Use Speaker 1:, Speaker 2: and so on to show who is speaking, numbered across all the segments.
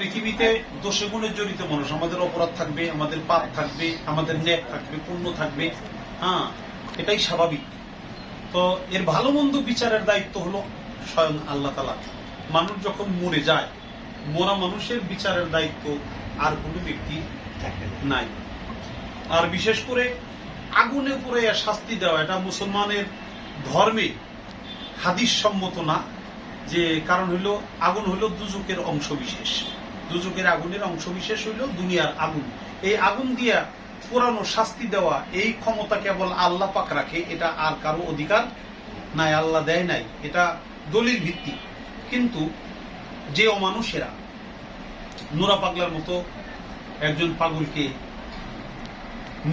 Speaker 1: পৃথিবীতে দোষে গুণে জড়িত মানুষ, আমাদের অপরাধ থাকবে, আমাদের পাপ থাকবে, আমাদের ন্যাক থাকবে, পুণ্য থাকবে। হ্যাঁ এটাই স্বাভাবিক। তো এর ভালো মন্দ বিচারের দায়িত্ব হলো স্বয়ং আল্লাহ তালা মানুষ যখন মরে যায়, মরা মানুষের বিচারের দায়িত্ব আর কোনো ব্যক্তি নাই। আর বিশেষ করে আগুনে পড়ে শাস্তি দেওয়া, এটা মুসলমানের ধর্মে হাদিস সম্মত না, যে কারণ হইল আগুন হইল দুজকের অংশ বিশেষ দুজকের আগুনের অংশ বিশেষ হইল দুনিয়ার আগুন। এই আগুন দিয়া পুরানো শাস্তি দেওয়া এই ক্ষমতা কেবল আল্লাহ পাক রাখে, এটা আর কারও অধিকার নাই, আল্লাহ দেয় নাই। এটা দলিল ভিত্তি কিন্তু যে অমানুষেরা নোরা পাগলার মতো একজন পাগলকে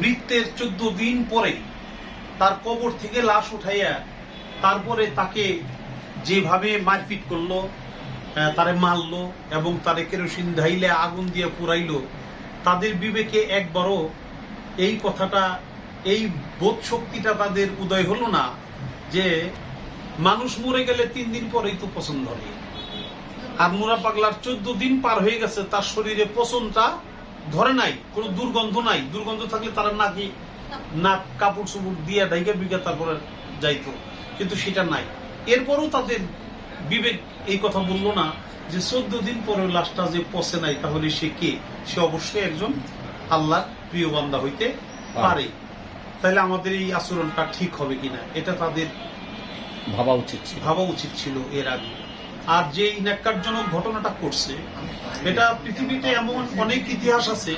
Speaker 1: মৃত্যের চোদ্দ দিন পরে তার কবর থেকে লাশ উঠাইয়া তারপরে তাকে যেভাবে মারপিট করল তারে মারলো এবং তারে কেরোসিন ঢাইলে আগুন দিয়ে পুরাইলো। তাদের বিবেকে একবারও এই কথাটা, এই বোধ শক্তিটা তাদের উদয় হলো না যে মানুষ মরে গেলে তিন দিন পরেই তো পছন্দ হবে। আর মুরা পাগলার চোদ্দ দিন পার হয়ে গেছে, তার শরীরে পচনটা ধরে নাই, কোনো দুর্গন্ধ নাই। দুর্গন্ধ থাকলে তারা নাকি নাক কাপড় চুপড় দিয়ে ডাইকে বিঘা তারপরে যাইতো, কিন্তু সেটা নাই। এরপরও তাদের বিবেক এই কথা বলল না যে চোদ্দ দিন পরে লাশটা যে পচে নাই তাহলে সে কে? সে অবশ্যই একজন আল্লাহর প্রিয় বান্দা হইতে পারে। তাহলে আমাদের এই আচরণটা ঠিক হবে কিনা এটা তাদের
Speaker 2: ভাবা উচিত
Speaker 1: ভাবা উচিত ছিল এর আগে। আর যে ন্যাক্কারজনক ঘটনাটা করছে এটা পৃথিবীতে এমন অনেক ইতিহাস আছে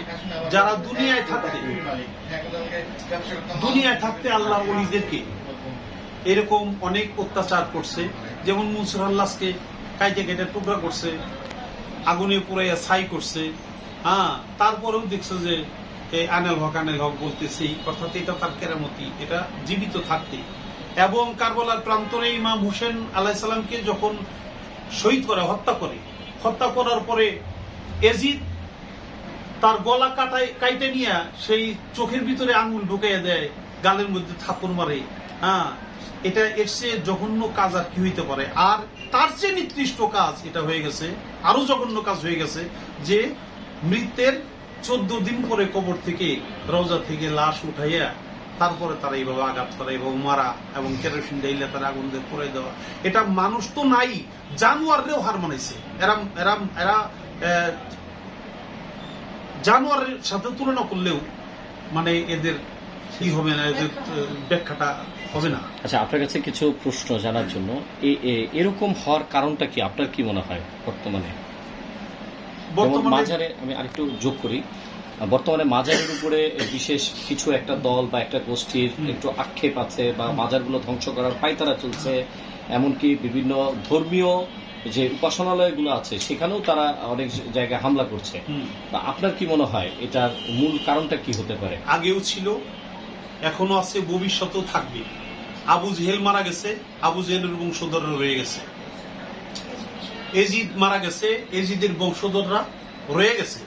Speaker 1: যারা দুনিয়ায় থাকতে দুনিয়ায় থাকতে আল্লাহ ওলিদেরকে এরকম অনেক অত্যাচার করছে। যেমন মুনসুর আল্লাহকে কাইটে কেটে টুকরা করছে, আগুনে পুরাইয়া ছাই করছে হ্যাঁ তারপরেও দেখছে যে এই আনেল হক আনেল হক বলতেছি অর্থাৎ এটা তার কেরামতি, এটা জীবিত থাকতে। এবং কারবালার প্রান্তরে ইমাম হোসেন আলাইসাল্লামকে যখন শহীদ করে, হত্যা করে, হত্যা করার পরে এজিদ তার গলা কাটাই কাইটে নিয়ে সেই চোখের ভিতরে আঙুল ঢুকাইয়া দেয়, গালের মধ্যে থাপড় মারে হ্যাঁ এটা চেয়ে জঘন্য কাজ আর কি হইতে পারে। আর তার চেয়ে নিকৃষ্ট কাজ এটা হয়ে গেছে আরও জঘন্য কাজ হয়ে গেছে যে মৃত্যের চোদ্দ দিন পরে কবর থেকে রওজা থেকে লাশ উঠাইয়া তারপরে তারা এইভাবে আঘাত করা এবং মারা এবং কেরোসিন ডাইলে তারা আগুন দিয়ে পরে দেওয়া। এটা মানুষ তো নাই, জানোয়াররেও হার মানাইছে। এরাম এরাম এরা জানোয়ারের সাথে তুলনা করলেও মানে এদের কি হবে না, এদের ব্যাখ্যাটা হবে না।
Speaker 2: আচ্ছা আপনার কাছে কিছু প্রশ্ন জানার জন্য। এরকম হওয়ার কারণটা কি? আপনার কি মনে হয় বর্তমানে? মাজারে আমি আরেকটু যোগ করি। বর্তমানে মাজারের উপরে বিশেষ কিছু একটা দল বা একটা গোষ্ঠীর একটু আক্ষেপ আছে বা মাজারগুলো ধ্বংস করার পায়তারা চলছে এমনকি বিভিন্ন ধর্মীয় যে উপাসনালয়গুলো আছে সেখানেও তারা অনেক জায়গায় হামলা করছে। তা আপনার কি মনে হয় এটার মূল কারণটা কি হতে পারে?
Speaker 1: আগেও ছিল এখনও আছে, ভবিষ্যতেও থাকবে। আবু জেহেল মারা গেছে, আবু জেহেলের বংশধররা রয়ে গেছে। এজিদ মারা গেছে, এজিদের বংশধররা রয়ে গেছে।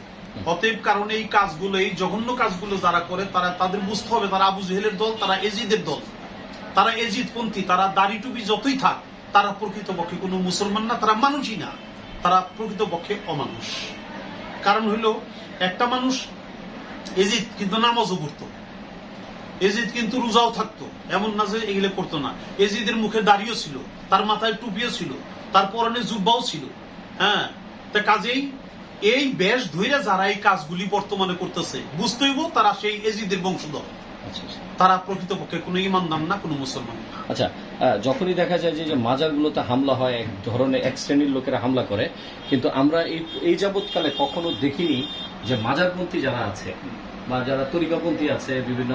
Speaker 1: অতএব কারণে এই কাজগুলো, এই জঘন্য কাজগুলো যারা করে, তারা, তাদের বুঝতে হবে তারা আবু জেহেলের দল, তারা এজিদের দল। তারা এজিদ পন্থী তারা দাড়ি টুপি যতই থাক, তারা প্রকৃতপক্ষে কোনো মুসলমান না, তারা মানুষই না। তারা প্রকৃতপক্ষে অমানুষ। কারণ হইল, একটা মানুষ এজিদ, কিন্তু নামাজও পড়তো। এজিদ কিন্তু রোজাও থাকতো। এমন না যে এগুলো করতো না। এজিদের মুখে দাড়িও ছিল তার মাথায় টুপিও ছিল তার পরনে জুব্বাও ছিল। হ্যাঁ তা কাজেই এই বেশ ধৈর্য যারা এই কাজগুলি বর্তমানে করতেছে বুঝতে হইব তারা সেই এজিদের বংশধর।
Speaker 2: আচ্ছা আচ্ছা।
Speaker 1: তারা প্রকৃতপক্ষে কোনো ইমানদার না কোনো মুসলমান
Speaker 2: আচ্ছা যখনই দেখা যায় যে মাজারগুলোতে হামলা হয় এক ধরনের এক শ্রেণির লোকেরা হামলা করে কিন্তু আমরা এই এই যাবৎকালে কখনো দেখিনি যে মাজারপন্থী যারা আছে বা যারা তরিকাপন্থী আছে, বিভিন্ন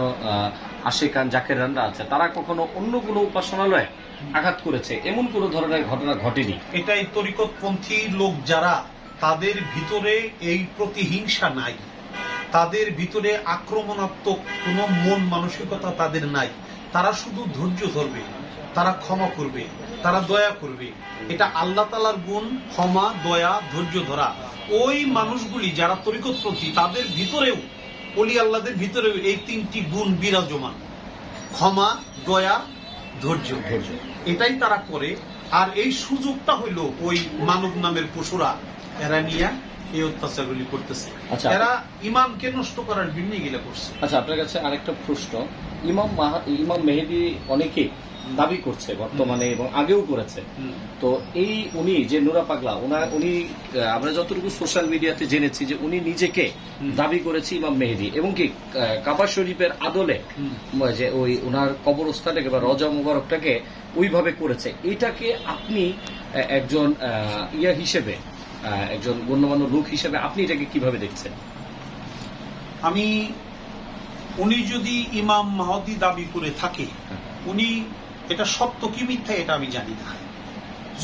Speaker 2: আশেকান জাকেরানরা আছে, তারা কখনো অন্য কোনো উপাসনালয়ে আঘাত করেছে? এমন কোনো ধরনের ঘটনা ঘটেনি?
Speaker 1: এটাই তরিকতপন্থী লোক যারা, তাদের ভিতরে এই প্রতিহিংসা নাই। তাদের ভিতরে আক্রমণাত্মক কোনো মন মানসিকতা তাদের নাই। তারা শুধু ধৈর্য ধরবে, তারা ক্ষমা করবে, তারা দয়া করবে। এটা আল্লাহ তালার গুণ, ক্ষমা, দয়া, ধৈর্য ধরা। ওই মানুষগুলি যারা তরিকতপন্থী, তাদের ভিতরেও অলি আল্লাহদের ভিতরেও এই তিনটি গুণ বিরাজমান। ক্ষমা দয়া ধৈর্য।
Speaker 2: ধৈর্য।
Speaker 1: এটাই তারা করে। আর এই সুযোগটা হইল ওই মানব নামের পশুরা। এরা নিয়ে এই অত্যাচারগুলি করতেছে।
Speaker 2: আচ্ছা।
Speaker 1: এরা ইমামকে নষ্ট করার জন্য এগুলা করছে।
Speaker 2: আচ্ছা আপনার কাছে আরেকটা প্রশ্ন। ইমাম ইমাম মেহেদি অনেকে দাবি করছে বর্তমানে এবং আগেও করেছে। তো এই উনি যে নুরা পাগলা ওনা উনি আমরা যতটুকু সোশ্যাল মিডিয়াতে জেনেছি যে উনি নিজেকে দাবি করেছে ইমাম মেহেদি এবং কি কাবা শরীফের আদলে যে ওই ওনার কবরস্থানটাকে বা রজা মুবারকটাকে ওইভাবে করেছে। এটাকে আপনি আহ, একজন আহ, ইয়া হিসেবে আহ, একজন গণ্যমান্য লোক হিসেবে আপনি এটাকে কীভাবে দেখছেন?
Speaker 1: আমি উনি যদি ইমাম মাহদি দাবি করে থাকে উনি এটা সত্য কি মিথ্যা এটা আমি জানি না।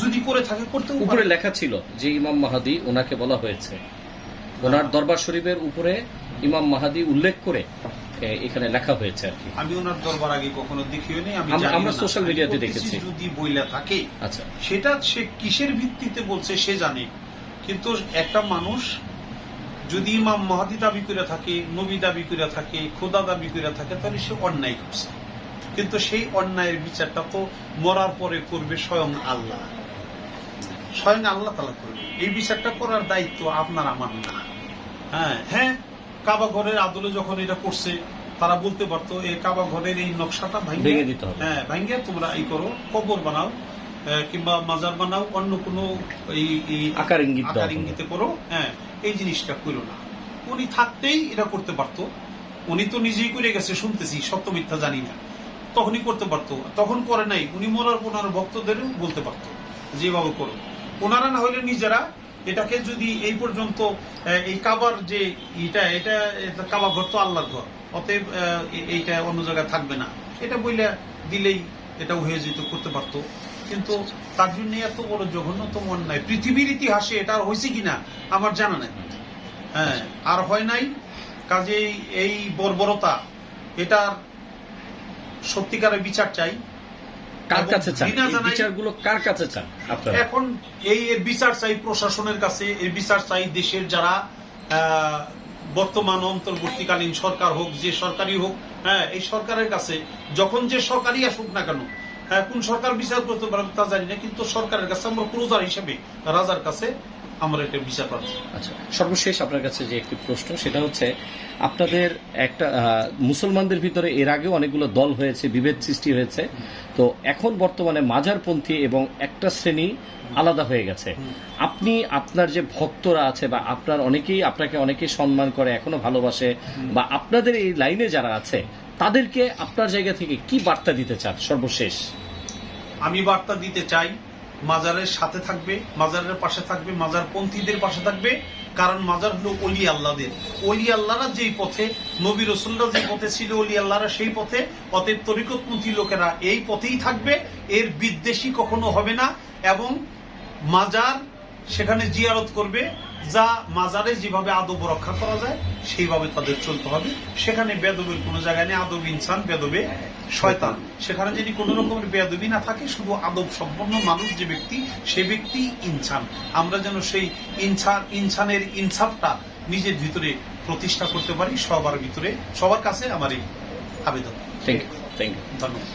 Speaker 1: যদি করে থাকে করতেও
Speaker 2: উপরে লেখা ছিল যে ইমাম মাহাদি ওনাকে বলা হয়েছে। ওনার দরবার শরীফের উপরে ইমাম মাহাদি উল্লেখ করে এখানে লেখা হয়েছে আর কি।
Speaker 1: আমি ওনার দরবার আগে কখনো দেখিও আমি
Speaker 2: আমরা- আমরা
Speaker 1: না। আমি
Speaker 2: media তে
Speaker 1: বলতেছি
Speaker 2: দেখেছি।
Speaker 1: যদি বইলা থাকে
Speaker 2: আচ্ছা।
Speaker 1: সেটা সে কিসের ভিত্তিতে বলছে সে জানে। কিন্তু একটা মানুষ যদি ইমাম মাহাদি দাবি করে থাকে নবী দাবি করে থাকে খোদা দাবি করে থাকে তাহলে সে অন্যায় করছে। কিন্তু সেই অন্যায়ের বিচারটা তো মরার পরে করবে স্বয়ং আল্লাহ। স্বয়ং আল্লাহ তালা করবে। এই বিচারটা করার দায়িত্ব আপনার আমার না। হ্যাঁ হ্যাঁ কাবা ঘরের আদলে যখন এটা করছে তারা বলতে পারতো এই কাবা ঘরের এই নকশাটা ভাঙিয়ে
Speaker 2: ভেঙে দিতে হবে।
Speaker 1: হ্যাঁ ভাঙ্গিয়া তোমরা এই করো কবর বানাও কিংবা মাজার বানাও অন্য কোনো এই এই
Speaker 2: আকার ইঙ্গিত
Speaker 1: আকার ইঙ্গিতে করো হ্যাঁ এই জিনিসটা করো না। উনি থাকতেই এটা করতে পারতো। উনি তো নিজেই করে গেছে শুনতেছি সত্য মিথ্যা জানি না। তখনই করতে পারতো। তখন করে নাই, উনি পর ওনার ভক্তদের বলতে পারতো, যেভাবে করো ওনারা না হলে নিজেরা এটাকে যদি এই পর্যন্ত এই কাবার যে এটা এটা কাবা ঘর তো আল্লাহর ঘর, অতএব এইটা অন্য জায়গায় থাকবে না। এটা বইলে দিলেই এটা হয়ে যেত করতে পারতো। কিন্তু তার জন্য এত বড় জঘন্যতম অন্যায়। পৃথিবীর ইতিহাসে এটা আর হয়েছে কিনা, আমার জানা নাই। হ্যাঁ আর হয় নাই কাজেই এই বর্বরতা, এটার সত্যিকারের বিচার চাই
Speaker 2: কার কাছে চান? এই বিচারগুলো কার কাছে চান আপনারা?
Speaker 1: এখন এই বিচার চাই প্রশাসনের কাছে এর বিচার চাই দেশের যারা আহ, বর্তমান অন্তর্বর্তীকালীন সরকার হোক যে সরকারি হোক হ্যাঁ এই সরকারের কাছে যখন যে সরকারই আসুক না কেন হ্যাঁ কোন সরকার বিচার করতে পারবে তা জানি না কিন্তু সরকারের কাছে আমরা প্রজার হিসেবে রাজার কাছে আমরা এটা বিচার পাচ্ছি
Speaker 2: আচ্ছা সর্বশেষ আপনার কাছে যে একটি প্রশ্ন সেটা হচ্ছে আপনাদের একটা মুসলমানদের ভিতরে এর আগেও অনেকগুলো দল হয়েছে বিভেদ সৃষ্টি হয়েছে। তো এখন বর্তমানে মাঝারপন্থী এবং একটা শ্রেণি আলাদা হয়ে গেছে। আপনি আপনার যে ভক্তরা আছে বা আপনার অনেকেই আপনাকে অনেকেই সম্মান করে এখনও ভালোবাসে বা আপনাদের এই লাইনে যারা আছে তাদেরকে আপনার জায়গা থেকে কি বার্তা দিতে চান সর্বশেষ?
Speaker 1: আমি বার্তা দিতে চাই মাজারের সাথে থাকবে, মাজারের পাশে থাকবে মাজার পন্থীদের পাশে থাকবে। কারণ মাজার হলো অলি আল্লাহদের। অলি আল্লাহরা যেই পথে, নবী রসুল্লাহ যে পথে ছিল, অলি আল্লাহরা সেই পথে। অতএব তরিকতপন্থী লোকেরা এই পথেই থাকবে। এর বিদ্বেষী কখনো হবে না এবং মাজার সেখানে জিয়ারত করবে। যা মাজারে যেভাবে আদব রক্ষা করা যায় সেইভাবে তাদের চলতে হবে। সেখানে বেদবের কোনো জায়গায় নেই আদব ইনসান বেদবে শয়তান। সেখানে যদি কোনো রকমের বেদবি না থাকে শুধু আদব সম্পন্ন মানুষ যে ব্যক্তি সে ব্যক্তি ইনসান। আমরা যেন সেই ইনসান ইনসানের ইনসাফটা নিজের ভিতরে প্রতিষ্ঠা করতে পারি সবার ভিতরে সবার কাছে আমার এই আবেদন।
Speaker 2: থ্যাংক ইউ থ্যাংক ইউ
Speaker 1: ধন্যবাদ।